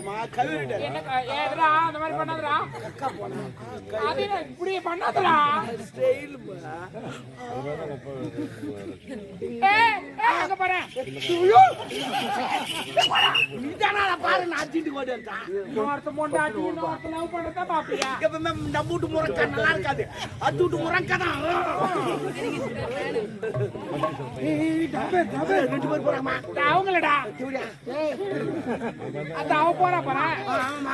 போச்சுமா கழுவிட்டேன் அந்த மாதிரி பண்ணாதடா. கக்கா போனா அது இப்படி பண்ணாதடா. நான் அடிச்சிட்டு ஓடி வந்தான் இன்னொருத்த பொண்டாட்டி இன்னொருத்த லவ் பண்றதா பாப்பியா? எப்பவுமே நம்ம வீட்டு முறக்கா நல்லா இருக்காது. அது வீட்டு முறக்கா தான். ரெண்டு பேர் போறாமா அவங்களடா. அந்த அவ போறா பாரு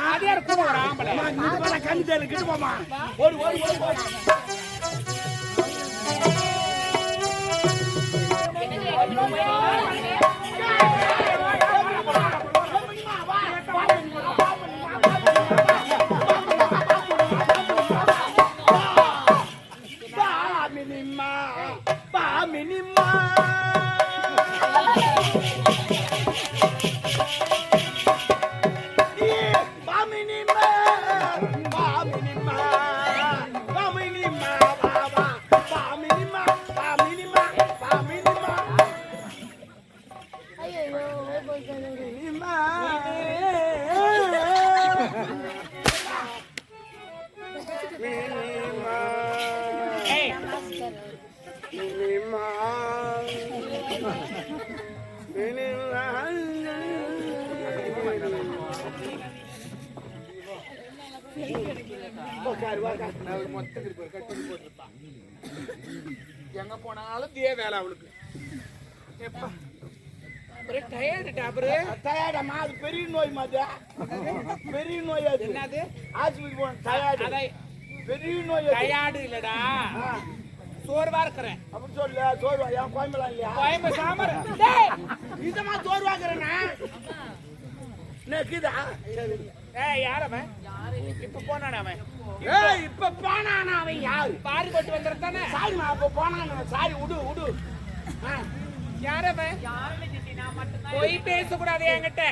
அது யார் கூட வர ஆம்பளை இது மேல கண்ணு தேர்ல கிட்டு போமா ஓடி ஓடி ஓடி ஓடி. Paminima, எங்க போனாலும் இதே வேலை அவளுக்கு. எப்பா? ஒரே டயர்டு டாபரு டயர்டாம்மா, அது பெரிய நோய் மாதிரி பெரிய நோய் அது. என்னது? ஆஸ்பத்திரி போன டயர்டு பெரிய நோய் டயர்டு இல்லடா. சோர்வா இருக்கிறேன். அப்படி சொல்லு சோர்வா. என் கோயம்பலாம் இல்லையா? கோயம்பு சாமர். இதமா சோர்வாக்குறேன்னா நெக்குதா ஏய் யார் அவன் இப்ப போனானே அவன்? ஏய் இப்ப போனானா அவன் யாரு? பாரி போட்டு வந்துடுறதானே சாரிம்மா அப்ப போனானா சாரி விடு விடு ஆ, யார் அவன் போய் பேசக்கூடாது என்கிட்ட.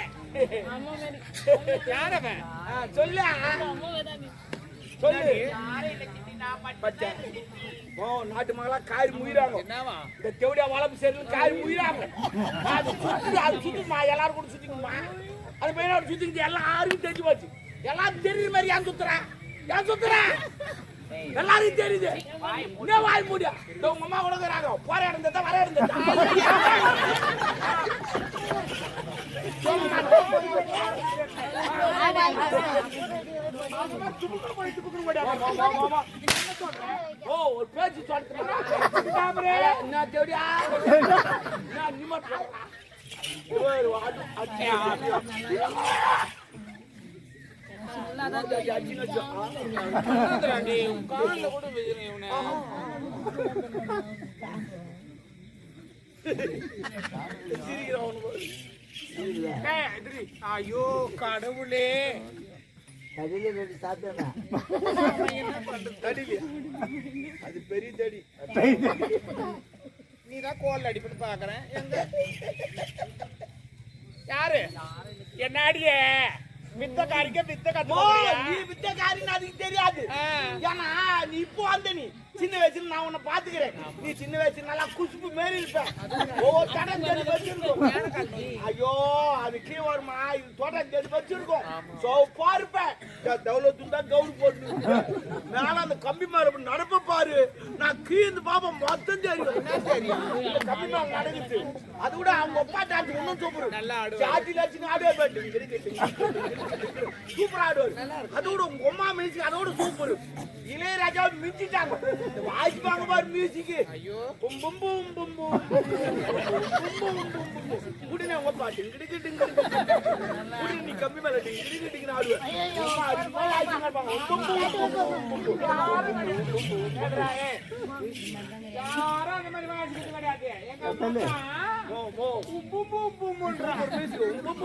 யார் அவன் ஆ, சொல்லு. சொல்லு நாட்டு மகளா காரி முயிறாங்க. என்னவா? இந்த தேவடியா சரியில் காரி முயிறாங்க. அது சுத்தி அது சுத்துமா எல்லாரும் கூட சுத்திக்குமா அது பையனோட சுத்திக்கிட்டு? எல்லாருக்கும் தெரிஞ்சு போச்சு. எல்லாரும் தெரியுற மாதிரி ஏன் சுத்துறா? ஏன் சுத்துறா? எல்லாருக்கும் தெரியுது. என்ன வாய் மூடியா? இந்த உங்க அம்மா கூட இருக்கிறாங்க போற இடம் தான் வர இடம் ஓ ஒரு பேச்சு சொல்றேன். என்ன தேவடியா என்ன நிம்மட் ஐயோ கடவுளே தடியில ரெண்டு சாப்பிட்டா என்ன பண்றது தடியில அது பெரிய தடி நீதான் கோல் அடிப்பட்டு பாக்குறேன். எங்க? யாரு? என்ன அடிய? வித்த காரிக்க வித்த கத்து நீ வித்தக்காரின்னு அதுக்கு தெரியாது. ஏன்னா நீ இப்போ வந்த நீ. சின்ன வயசுல நான் உன்னை பாத்துக்கிறேன். நீ சின்ன வயசுல நல்லா குசுப்பு மாரி இருப்ப. ஒவ்வொரு தடம் தேடி வச்சிருக்கும். ஐயோ அது கீழே வருமா? இது தோட்டம் தேடி வச்சிருக்கோம். சோ பாருப்ப. தௌலத்து தான் கவுரு போட்டு. மேல அந்த கம்பி அப்படி நடப்ப பாரு. நான் கீழ்ந்து பாப்பா மொத்தம் தெரியும். இந்த கம்பி மேல நடக்குது அது கூட அவங்க அப்பா டான்ஸ் இன்னும் சூப்பர். நல்லா ஆடுவாரு. ஜாதி லட்சம் ஆடுவார் சூப்பர் ஆடுவார். அதோட உங்க அம்மா மியூசிக் அதோட சூப்பர். இளையராஜா மிஞ்சிட்டாங்க வாங்க பாரு மியூசிக் ஐயோ பும் பும் பும் பும் பும் பும் பும் பும் பும் குடினே உங்க பாட்டு டிங்கு டிங்கு குடி நீ கம்மி மேல டிங்கு டிங்கு டிங்கு ஆடுவேன் அம்மா அது மாதிரி ஆயிடுச்சு இருப்பாங்க பும் பும் பும் பும் பும் பும். யாரும் அந்த மாதிரி வாசிக்கிறது கிடையாது எங்க அம்மா மோ மோ உப்பு உப்பு உப்புன்றா. மியூசிக் பும்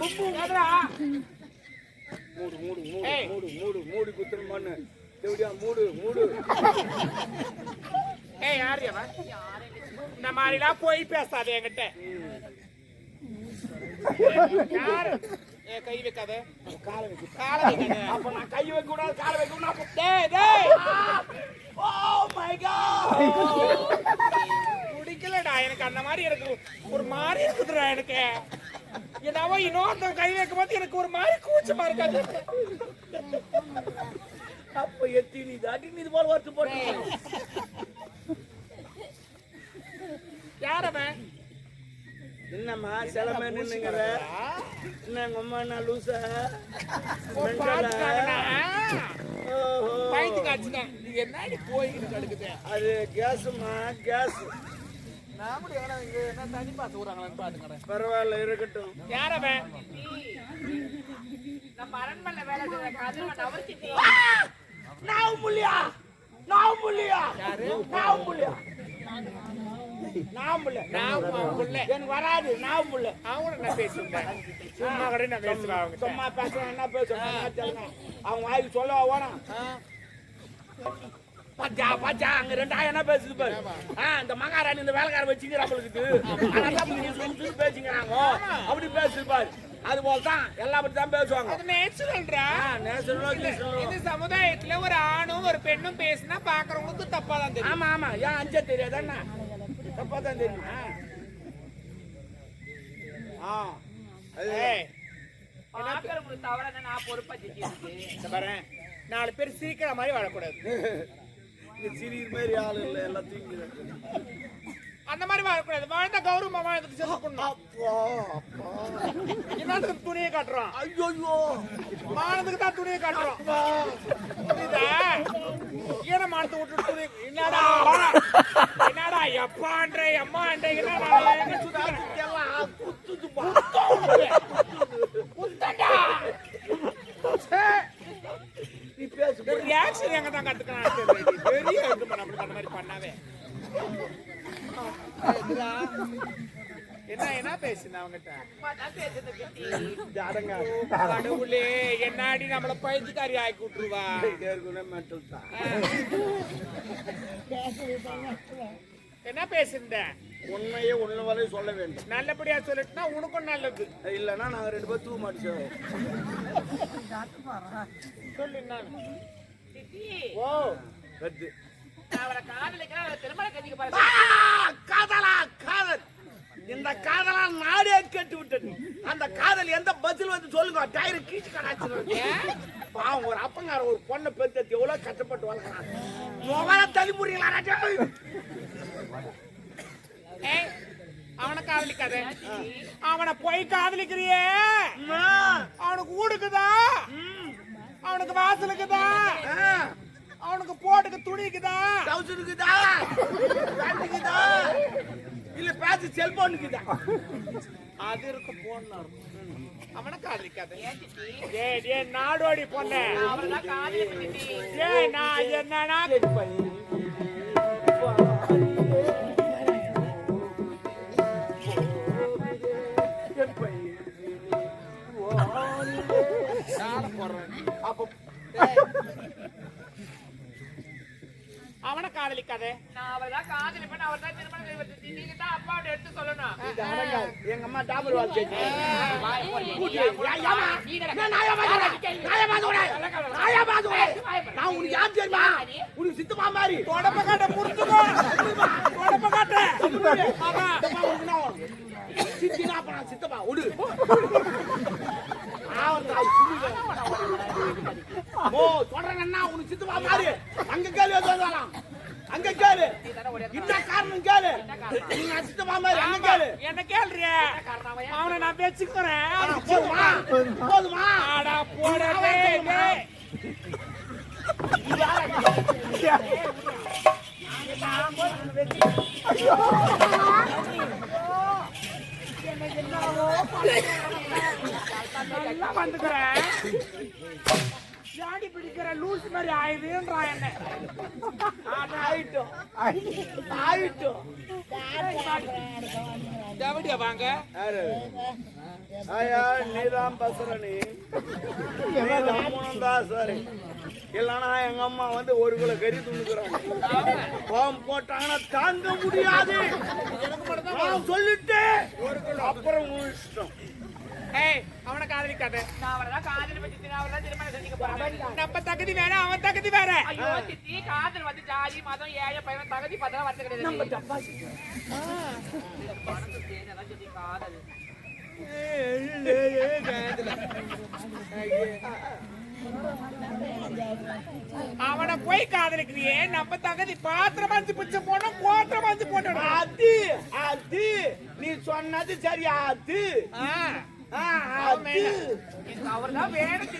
பும் ஏதுடா? மூடு மூடு மூடு. மூடு மூடு மூடு குத்துற மண்ணு. எப்படியா மூடு மூடு. ஏய் யாரு அவன்? இந்த மாதிரிலாம் போய் பேசாத என்கிட்ட. யாரு? ஏ கை வைக்காத. காலை வைக்க. காலை வைக்காத. அப்ப நான் கை வைக்க கூடாது காலை வைக்க கூடாது. டேய் டேய். Oh my God! பிடிக்கலடா எனக்கு அந்த மாதிரி எனக்கு ஒரு மாதிரி இருக்குதுடா எனக்கு. என்னவோ இன்னொருத்தன் கை வைக்கும் போது எனக்கு ஒரு மாதிரி கூச்சமா இருக்காது அப்ப எத்தி நீ தாட்டி நீ இது போல வருத்து போட்டு. யார் என்னம்மா சிலமே நின்னுங்கிற? என்ன எங்க அம்மா என்ன லூசா? என்னடி போய்கிட்டு கிடக்குது அது கேஸுமா கேஸ். நான் கூட எங்கடா இங்க என்ன தண்ணி பாத்து விடுறாங்களான்னு பரவாயில்ல இருக்கட்டும். யார் அவன்? நம்ம அரண்மனை வேலை செய்யற கதிரவன் அவருக்கு நான் புள்ளியா நான் புள்ளியா நான் புள்ளியா நான் புள்ள நான் புள்ள. எனக்கு வராது நான் புள்ள அவங்கள நான் பேசுறேன் சும்மா கூட நான் பேசுவேன் அவங்க சும்மா பேசுறேன் என்ன பேசுறேன் அவங்க வாய்க்கு சொல்ல வேணாம் அங்க ரெண்டாயிரம் என்ன பேசுது பாரு. இந்த மகாராணி இந்த வேலைக்கார வச்சுக்கிறாங்களுக்கு பேசிக்கிறாங்க அப்படி பேசுது பாரு. அது போல தான் எல்லா பத்தி தான் பேசுவாங்க. அது. இந்த சமுதாயத்துல ஒரு ஆணும் ஒரு பெண்ணும் பேசினா பாக்குறவங்களுக்கு தப்பா தான் தெரியும். ஆமா ஆமா. ஏன் அஞ்சே தெரியாது என்ன? தப்பா தான் தெரியுமா ஆ அது ஏய், ஆக்கிரமும் தவிர நான் பொறுப்பா நாலு பேர் சிரிக்கிற மாதிரி வாழக்கூடாது இந்த மாதிரி ஆள் இல்லை எல்லாம் அந்த மாதிரி வாழக்கூடாது வாழ்ந்த கௌரவமா வாழ்ந்துட்டு செத்து பண்ணணும் அப்பா அப்பா துணியை காட்டுறோம் ஐயோ மானத்துக்கு தான் துணியை காட்டுறோம் அப்பா புரியுதா ஈன மானத்தை விட்டு துணி என்னடா என்னடா எப்பான்ற எம்மான்ற என்னடா எங்க சுத்துறேன் எல்லாம் குத்துதுப்பா குத்தண்டா நீ பேசு. ஒரு ரியாக்ஷன் எங்க தான் கத்துக்கலாம் பெரிய இது பண்ண அப்படி மாதிரி பண்ணாவே? என்ன என்ன பேசுன அவங்கிட்ட? கடவுளே என்னாடி நம்மள பைத்தியக்காரி ஆக்கி விட்டுருவா? என்ன பேசுற உண்மையே உன்ன வரை சொல்ல வேண்டும். நல்லபடியா சொல்லிட்டுனா உனக்கும் நல்லது. இல்லைன்னா நாங்க ரெண்டு பேரும் தூ மாட்டோம். சொல்லு. கிட்டி ஓ. ரத்து நான் அவரை காதலிக்கிறேன் அவரை திருமண கட்டிக்க பாரு காதலா காதல். இந்த காதலா நாடே கேட்டு விட்டது. அந்த காதல் எந்த பதில் வந்து சொல்லுங்க? டயர் கீச்சு கடாச்சு பாவம் ஒரு அப்பங்கார ஒரு பொண்ணை பெற்று எவ்வளவு கஷ்டப்பட்டு வளர்க்குறான். முகல தலைமுறைகளா ஏய், அவனை காதலிக்காத. அவனை போய் காதலிக்கிறியே. அவனுக்கு ஊடுக்குதா? அவனுக்கு வாசலுக்குதா? அவனுக்கு போட்டுக்கு துணிக்குதா? இருக்குதா இல்ல பேச செல்போனுக்குதா அது இருக்கு போன் அவனை காதலிக்காத ஏய் ஏய் நாடோடி பொண்ணு. அவரை தான் காதலிப்பேன் கிட்டி ஏய் நான் போடுறேன். அப்ப அவனை காதலிக்காத நான் அவரை தான் காதலிப்பேன் அவர் தான் திருமணம் செய்வது நீங்க தான் அப்பாவோட எடுத்து சொல்லணும் இது அடங்காது. எங்க அம்மா டாபர் வால் கேட்டு? நான் உனக்கு யார் தெரியுமா? உனக்கு சித்தப்பா மாதிரி. தொடப்ப காட்ட புரிஞ்சுக்கோ தொடப்ப காட்ட. சித்தினா அப்ப நான் சித்தப்பா. விடு. ஆவன் தாய். ஓ, சொல்றேன் அண்ணா, உனக்கு சித்தப்பா மாதிரி. அங்க கேளு, எது வந்தாலும். அங்க கேளு. என்ன காரணம் கேளு. நீங்க நான் சித்தப்பா மாதிரி அங்க கேளு. என்ன கேள்றிய? அவனை நான் வச்சுக்கிறேன் ஆ, போதுமா? போதுமா? ஆடா போடா டேய், டேய். நல்லா வந்துக்கிறேன் ஜாடி பிடிக்கிற லூஸ் மாதிரி ஆயுதுன்றா என்ன? ஆயிட்டோம் ஆயிட்டோம் தேவடியா வாங்க. யாரு? ஆயா நீதான் பசரணி. நீதான் சரி இல்லைன்னா எங்க அம்மா வந்து ஒரு கிலோ கறி துணுக்குறாங்க பாவம் போட்டாங்கன்னா தாங்க முடியாது. நான் சொல்லிட்டு அப்புறம் இஷ்டம். ஏய் அவனை காதலிக்காத நான் அவளைதான் காதல் பத்தி நான் அவளைதான் திருமணம் செஞ்சுக்க போறேன். நம்ம தகுதி வேற அவன் தகுதி வேற. ஐயோ சித்தி காதல் வந்து ஜாதி மதம் ஏழை பையன் தகுதி பார்த்தா வந்து கிடையாது. பணத்தை காதல். அவனை போய் காதலிக்கிறியே நம்ம தகுதி பாத்திரம் வந்து பிடிச்ச போனோம் கோத்திரம் வந்து போனோம் அது அது நீ சொன்னது சரி அது. அவர்தான் வேணும்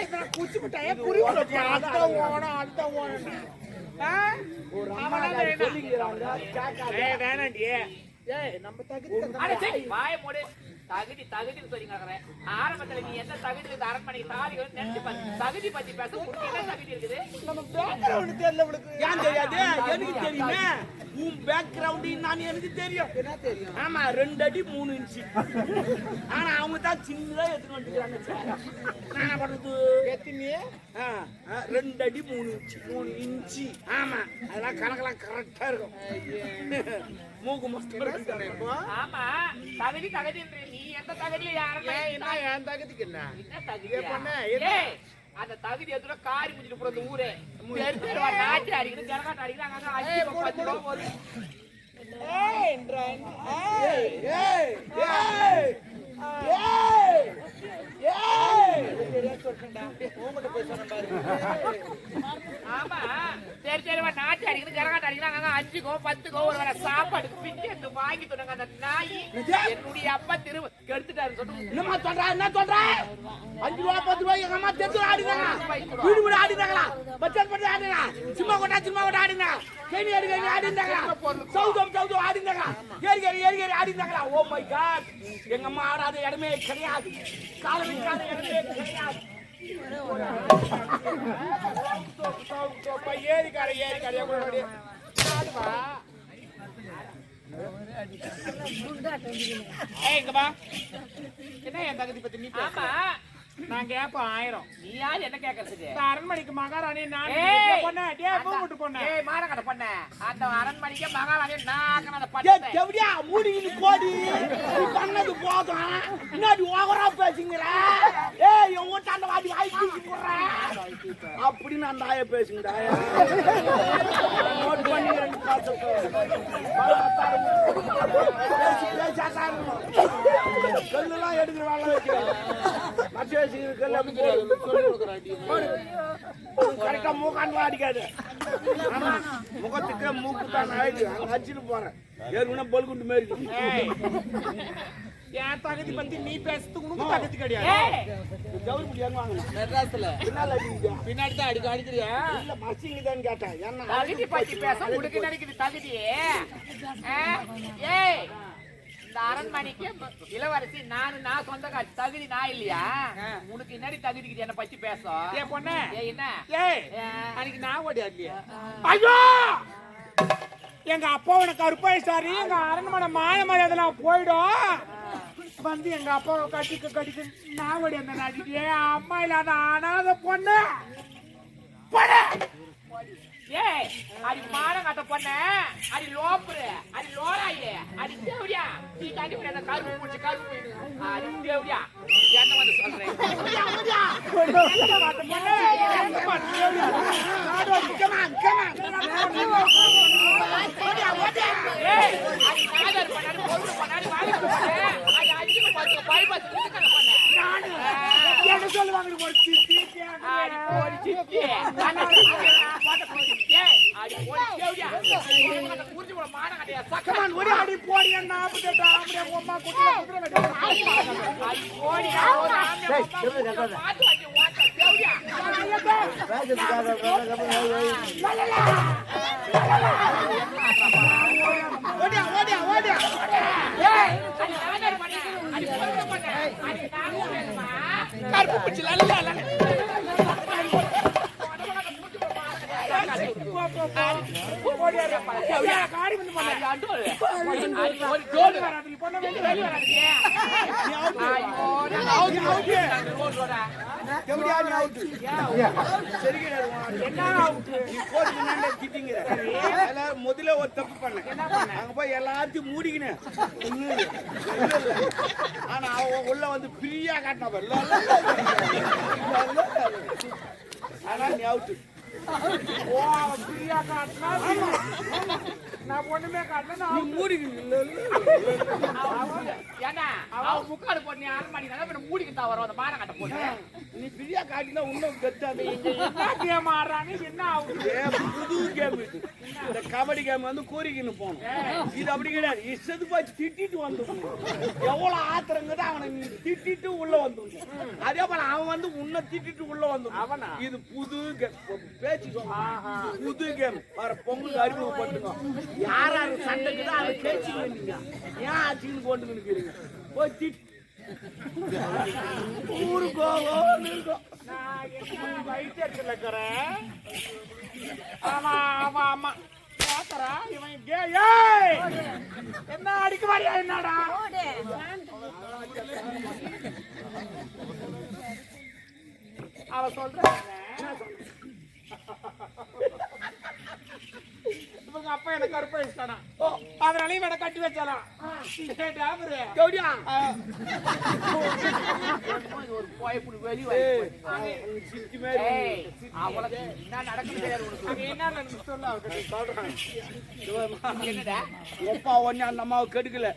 இப்ப குச்சி மிட்டாய புரியுது அதான். ஓணும் அதான் ஓணும் ஒரு அம்மா அவனா காரி வேணாம். சொல்லிக்கிறாங்க, கேட்காத. ஏய் வேணாண்டி ஏய். நம்ம தகுதி தகுதி தகுதின்னு சொல்லி கேக்குறேன். ஆரம்பத்துல நீ எந்த தகுதி இருக்கு அரண்மனைக்கு தாலி வந்து நினைச்சு பாரு. தகுதி பத்தி பேச என்ன தகுதி இருக்குது? நம்ம பேக்ரவுண்ட் தெரியல உங்களுக்கு ஏன் தெரியாது? எனக்கு தெரியுமே. உன் பேக்ரவுண்ட் நான் எனக்கு தெரியும். என்ன தெரியும்? ஆமா ரெண்டு அடி மூணு இன்ச்சு ஆனா அவங்க தான் சின்னதா எடுத்துட்டு வந்துக்கிறாங்க. சார் நான் பண்றது? எத்தினி ஆ, ஆ, ரெண்டு அடி மூணு இன்ச்சு மூணு இன்ச்சு ஆமா அதெல்லாம் கணக்கெல்லாம் கரெக்டா இருக்கும். மூக்கு மஸ்து ஆமா தகுதி தகுதின்ற நீ. எந்த தகுதியில என்ன என் தகுதிக்கு என்ன? தகுதி அந்த தகுதி எதுல காரி முடிச்சிட்டு போறது ஊரே. தெரு தெருவா நாட்டு அடிக்கிறது ஜனகாட்டு அடிக்கிறாங்க ஆமா சரி தெருவா நாட்டு அடிக்கிறது ஜனகாட்டு அடிக்கிறாங்க அஞ்சுக்கோ பத்துக்கோ ஒரு வேளை சாப்பாடுக்கு பிச்சு எடுத்து வாங்கி சொன்னாங்க அந்த நாய் என்னுடைய அப்பா திரு கெடுத்துட்டாரு சொல்லுங்க என்னம்மா சொல்ற என்ன சொல்ற அஞ்சு ரூபா பத்து ரூபாய் எங்க அம்மா தெரிஞ்சு ஆடினாங்க வீடு வீடு ஆடினாங்களா பச்சல் பண்ணி ஆடினா சும்மா கொண்டா சும்மா கொண்டா ஆடினா கேணி அடி கேணி ஆடினாங்களா சவுதம் சவுதம் ஆடினாங்களா ஏறி ஏறி ஏறி ஏறி ஆடினாங்களா ஓ மை காட் எங்க அம்மா ஆடாத இடமே கிடையாது. காலம் வைக்காத இடமே கிடையாது. ஏரிக்கார கூட ஏய், என்ன என் தகுதி பத்தி நீ ஆமா நான் கேட்பேன் ஆயிரம். நீ யார் என்ன கேக்குறதுக்கு? அரண்மனைக்கு மகாராணி நான்! பொண்ணு டே பூ விட்டு பொண்ணு. ஏய் மானக்கட்ட பொண்ண. அந்த அரண்மனைக்கு மகாராணி அந்த ஏய், பட்டை தேவடியா மூடிக்கிட்டு போடி. நீ பண்ணது போதும். முன்னாடி ஓவரா பேசுங்கிற ஏய் என் வீட்டாண்ட வாடி வாய் தூக்கி போடுறேன் அப்படின்னு அந்த ஆய பேசுங்கடா. நோட் பண்ணிக்கிறேன் கல்லெல்லாம் எடுக்கிற வேலை வைக்கிறேன் மச்ச வச்சுக்கிற கல் அப்படி போடு. கரெக்டா மூக்காண்டு அடிக்காது. முகத்துக்கு மூக்கு தான் ஆயிடுது. அங்க அடிச்சுட்டு போறேன். ஏற்கனவே பல்குண்டு மாரி இருக்கு. என் தகுதி பத்தி நீ பேசுறதுக்கு உனக்கு தகுதி கிடையாது. கவுரி முடி எங்க வாங்கணும் மெட்ராஸ்ல. பின்னால பின்னாடி தான் அடிக்க அடிக்கிறியா? இல்ல மசிங்க தான் கேட்டேன். ஏன்னா தகுதி பத்தி பேச உனக்கு நினைக்குது தகுதி? ஏய். இந்த அரண்மனைக்கு இளவரசி நானு நான் சொந்தக்காரி தகுதி நான் இல்லையா? உனக்கு என்னடி தகுதிக்கு என்ன பத்தி பேச. ஏ பொண்ணு. என்ன? ஏய்? அன்னைக்கு நான் ஓடி ஆடலையே ஐயோ! எங்க அப்பாவோட கருப்பாய் சாரி. எங்க அரண்மனை மாய மரியாதைலாம் போயிடும். வந்து எங்க அப்பாவை கட்டிக்க கட்டிக்க நான் ஓடி அந்த நாட்டுக்கு ஏன் அம்மா இல்லாத அனாத பொண்ணு. போடு. ஏய் அடி மானம் கட்ட பொண்ண. அடி லோப்புரு. அடி லோராயே அடி தேவடியா. நீ தாண்டி போய் அந்த கருப்பு முடிச்சு கருப்பு போயிடு. அடி தேவடியா. என்ன வந்து சொல்றேன் எங்க சொல்லுவாங்க ஒரு சித்தி கேக்குது. போடி சித்தி அடி போடி ஏய் அடி போட மானம் கட்டையா சக்க Come ஆடி போடி என்ன நாற்பத்தெட்டு ஆம்பளை உம்மா குட்டில குதிரை வெட்டி. அடி போடி ஒரு ஆம்பளை பார்த்து வந்து ஓட்ட தேவடியா ஓடியா ஓடியா ஓடியா ஏய் அடி நாகர் பண்ண அடி பொருள் பண்ண அடி நாகர் வேணுமா கருப்பு பிடிச்சி வந்து பண்ண அது அண்டோல். அது ஒரு ஜோடு. வராது பொண்ணு வெளிய வெளிய வராதீங்க. ஐயோ, நான் அவுத்து போட்டேன். அந்த ரோட்டோட. எப்படியா நீ அவுட்டு சரி கிடையாது உன் என்ன அவுட்டு நீ கோடி முன்னாடி எல்லாரும் முதல்ல ஒரு தப்பு பண்ண அங்க போய் எல்லாத்தையும் மூடிக்கினேன். ஆனா அவன் உள்ள வந்து ஃப்ரீயா காட்டின பாரு. ஆனா நீ அவுட்டு ஓ பிரியா காட்டினா நான் ஒண்ணுமே காட்டினா நீ மூடிக்கணும் இல்ல, இல்ல, இல்ல, இல்ல. அவன் ஏன்னா, அவன் முக்காடு போட்டு நீ அரண்மனைக்கு தானே பின்ன மூடிக்கிட்டு வரும் அந்த மானம் கட்ட போட்டு. நீ ஃப்ரீயா காட்டினா இன்னும் கெத்தாது என்ன கேம் ஆடுறாங்க என்ன ஏ, புது கேம் இது. இந்த கபடி கேம் வந்து கோரிக்கின்னு போகணும். இது அப்படி கிடையாது. இஷ்டத்து போய் திட்டிட்டு வந்துடணும். எவ்வளவு ஆத்திரங்கிறது அவனை நீ திட்டிட்டு உள்ள வந்துடணும். அதே போல அவன் வந்து உன்னை திட்டிட்டு உள்ள வந்துடணும். அவனா? இது புது கேம். பேச்சு புது கேம். வர பொங்கல் அறிமுகப்படுத்துங்க. யார் யார் சண்டைக்குதோ அதை பேச்சுங்க நீங்க ஏன் ஆச்சுன்னு கொண்டு நிற்கிறீங்க போய் திட்டு ஊரு இருக்கும் நான் என்ன இருக்கிறேன் ஆமா ஆமா ஆமா. இவன் கே ஏய்! என்ன அடிக்க மாட்டியா என்னடா? அவ சொல்றாங்க இவங்க அப்பா எனக்கு கருப்பை வச்சுட்டானா அதனால இவனை கட்டி கௌடியா ஒரு ஏய், அவளுக்கு என்ன நடக்குது என்ன நடந்து சொல்ல சொல்றான். என்னடா? ஒப்பா ஒண்ணு அந்த அம்மாவை கெடுக்கல.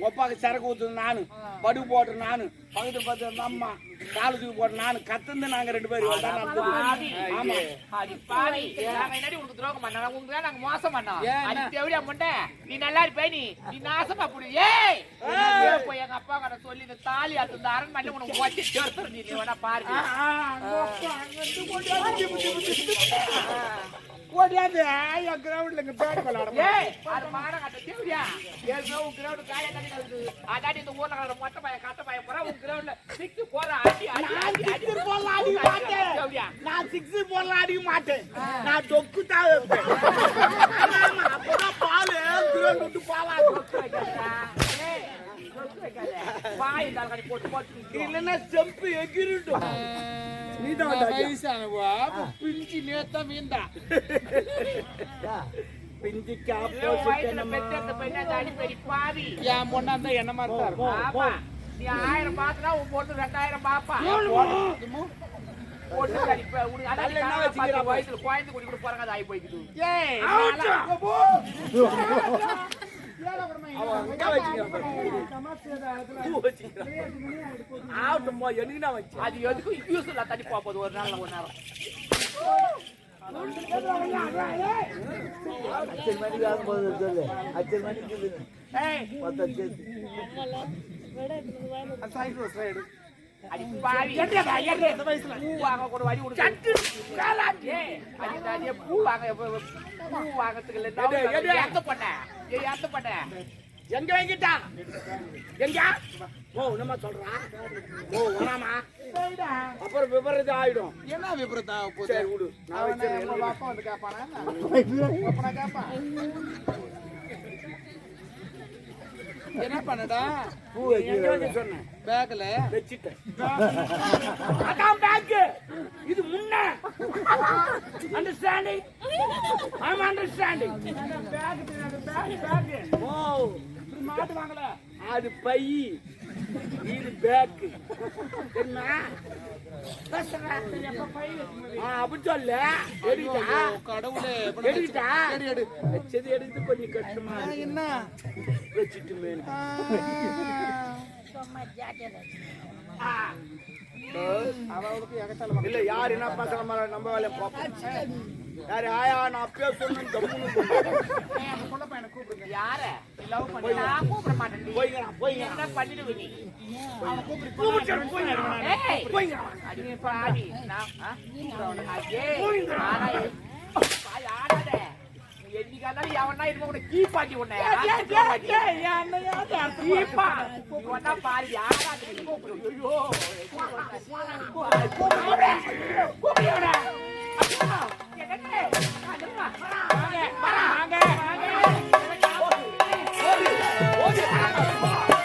ஒப்பாக்கு சரக்கு ஊத்துது நானு. படு போட்டு நானு. பக்கத்து பார்த்து அந்த அம்மா. காலுக்கு போட்டு நானு கத்துந்து நாங்க ரெண்டு பேரும் உனக்கு துரோகம் பண்ணோம்? உனக்கு தான் நாங்க மோசம் பண்ணோம். தேவடியா முண்டை. நீ நல்லா இருப்ப நீ. நீ நாசமா போடு. ஏய்! போய் எங்க அப்பா கிட்ட சொல்லி இந்த தாலி அறுத்து இந்த அரண்மனையில உனக்கு ஓட்டி சேர்த்துரு நீ. வேணா பாரு. ஓடியாந்து என் கிரவுண்ட்ல இங்க பேட் விளையாட ஏய், அது மானம் கட்ட தேவடியா. ஏற்கனவே உன் ground காலியா கட்டி கிடக்குது. அதாடி இந்த ஊர்ல கிடக்குற மொட்டை பையன், கட்டை பையன் பூரா உன் groundல six போடுற அடி, அடி, நான் அடி, அடி. சிக்ஸ் போடலாம் அடிக்க மாட்டேன். நான் சிக்ஸ் போடலாம் அடிக்க மாட்டேன் நான் தொக்கு தான் வைப்பேன் ஆமா, அப்பதான் பால் கிரௌண்ட் விட்டு. வாய் இந்த ஆள்காரி போட்டு போட்டு. இல்லைன்னா செம்பு எகிரிட்டும் இருந்தா என்ன மாதிரி தான் இருக்கும் ஆமா. நீ ஆயிரம் பாத்துனா உன் பொண்ணு ரெண்டாயிரம் பாப்பா பொண்ணு அடிப்ப உனக்கு வயசுல குழந்தை குடி கூட பிறகு அது ஆகி போய்க்குது ஏய் அவுட். நாளா- போ, பூ அது எதுக்கும் யூஸ் தண்ணி போகுது ஒரு நாள்ல ஒரு நேரம் அச்சல் மணிக்கு ஆகும்போது சொல்லு அச்சல் மணிக்கு பத்து பூ வாங்க வழி பூ வாங்க பூ வாங்கறதுக்கு இல்ல எடு, எடு. ஏத்த பண்ண ஏய் ஏத்த பண்ண எங்க வாங்கிட்டா? எங்க ஓ என்னம்மா சொல்றான் ஓ வேணாமா அப்புறம் விபரீதம் ஆயிடும். என்ன விபரீதம் சரி விடு. நான். எங்க பாப்பா வந்து கேட்பானா கேட்பான் என்ன பண்ணடா? பூ சொன்னேன். பேக்ல வச்சுட்டேன். அதான் பேக் இது முன்ன. Understanding I am understanding bag bag bag ஓ மாட்டுவாங்களே அது பை. இது பேக் என்ன? ஆ, அப்படி சொல்ல. எடுக்கிட்டா? கடவுளே. வச்சது எடுத்து கொஞ்சம் கஷ்டமா. என்ன? வச்சுட்டு மேல இல்ல யார் என்ன மாதிரி நம்ம வேலையை பார்ப்போம். யாரு ஆயா நான் அப்பயே சொன்னேன் கூப்பிடுங்க யார? லவ் பண்ணி நான் கூப்பிட மாட்டேன் போய்ங்க போய்ங்க என்ன பண்ணிடுவ என்ன Bye.